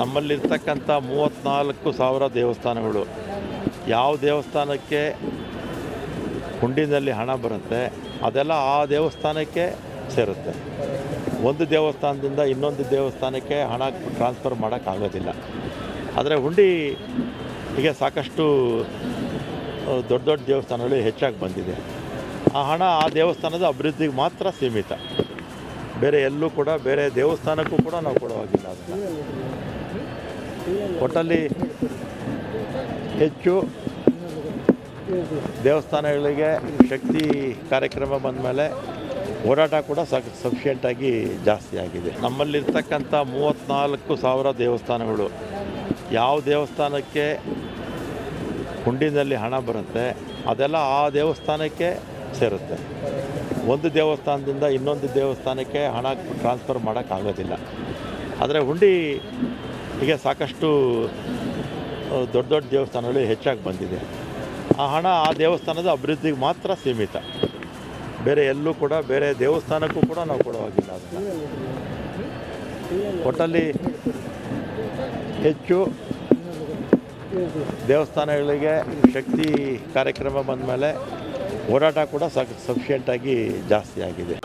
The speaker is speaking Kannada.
ನಮ್ಮಲ್ಲಿರ್ತಕ್ಕಂಥ ಮೂವತ್ತ್ನಾಲ್ಕು ಸಾವಿರ ದೇವಸ್ಥಾನಗಳು. ಯಾವ ದೇವಸ್ಥಾನಕ್ಕೆ ಹುಂಡಿನಲ್ಲಿ ಹಣ ಬರುತ್ತೆ, ಅದೆಲ್ಲ ಆ ದೇವಸ್ಥಾನಕ್ಕೆ ಸೇರುತ್ತೆ. ಒಂದು ದೇವಸ್ಥಾನದಿಂದ ಇನ್ನೊಂದು ದೇವಸ್ಥಾನಕ್ಕೆ ಹಣ ಟ್ರಾನ್ಸ್ಫರ್ ಮಾಡೋಕ್ಕಾಗೋದಿಲ್ಲ ಆದರೆ ಹುಂಡಿ ಈಗ ಸಾಕಷ್ಟು ದೊಡ್ಡ ದೊಡ್ಡ ದೇವಸ್ಥಾನಗಳು ಹೆಚ್ಚಾಗಿ ಬಂದಿದೆ. ಆ ಹಣ ಆ ದೇವಸ್ಥಾನದ ಅಭಿವೃದ್ಧಿಗೆ ಮಾತ್ರ ಸೀಮಿತ. ಬೇರೆ ಎಲ್ಲೂ ಕೂಡ, ಬೇರೆ ದೇವಸ್ಥಾನಕ್ಕೂ ಕೂಡ ನಾವು ಕೊಡೋವಾಗಿಲ್ಲ ಅದನ್ನು. ಒಟ್ಟಲ್ಲಿ ಹೆಚ್ಚು ದೇವಸ್ಥಾನಗಳಿಗೆ ಶಕ್ತಿ ಕಾರ್ಯಕ್ರಮ ಬಂದಮೇಲೆ ಓಡಾಟ ಕೂಡ ಸಕ್ ಸಫಿಷಿಯೆಂಟಾಗಿ ಜಾಸ್ತಿ ಆಗಿದೆ. ನಮ್ಮಲ್ಲಿರ್ತಕ್ಕಂಥ ಮೂವತ್ತ್ನಾಲ್ಕು ಸಾವಿರ ದೇವಸ್ಥಾನಗಳು, ಯಾವ ದೇವಸ್ಥಾನಕ್ಕೆ ಹುಂಡಿನಲ್ಲಿ ಹಣ ಬರುತ್ತೆ, ಅದೆಲ್ಲ ಆ ದೇವಸ್ಥಾನಕ್ಕೆ ಸೇರುತ್ತೆ. ಒಂದು ದೇವಸ್ಥಾನದಿಂದ ಇನ್ನೊಂದು ದೇವಸ್ಥಾನಕ್ಕೆ ಹಣ ಟ್ರಾನ್ಸ್ಫರ್ ಮಾಡೋಕ್ಕಾಗೋದಿಲ್ಲ. ಆದರೆ ಹುಂಡಿ ಈಗ ಸಾಕಷ್ಟು ದೊಡ್ಡ ದೊಡ್ಡ ದೇವಸ್ಥಾನಗಳು ಹೆಚ್ಚಾಗಿ ಬಂದಿದೆ. ಆ ಹಣ ಆ ದೇವಸ್ಥಾನದ ಅಭಿವೃದ್ಧಿಗೆ ಮಾತ್ರ ಸೀಮಿತ. ಬೇರೆ ಎಲ್ಲೂ ಕೂಡ, ಬೇರೆ ದೇವಸ್ಥಾನಕ್ಕೂ ಕೂಡ ನಾವು ಕೊಡುವಾಗಿಲ್ಲ ಅದನ್ನು. ಒಟ್ಟಲ್ಲಿ ಹೆಚ್ಚು ದೇವಸ್ಥಾನಗಳಿಗೆ ಶಕ್ತಿ ಕಾರ್ಯಕ್ರಮ ಬಂದಮೇಲೆ ಓಡಾಟ ಕೂಡ ಸಫಿಷಿಯೆಂಟಾಗಿ ಜಾಸ್ತಿ ಆಗಿದೆ.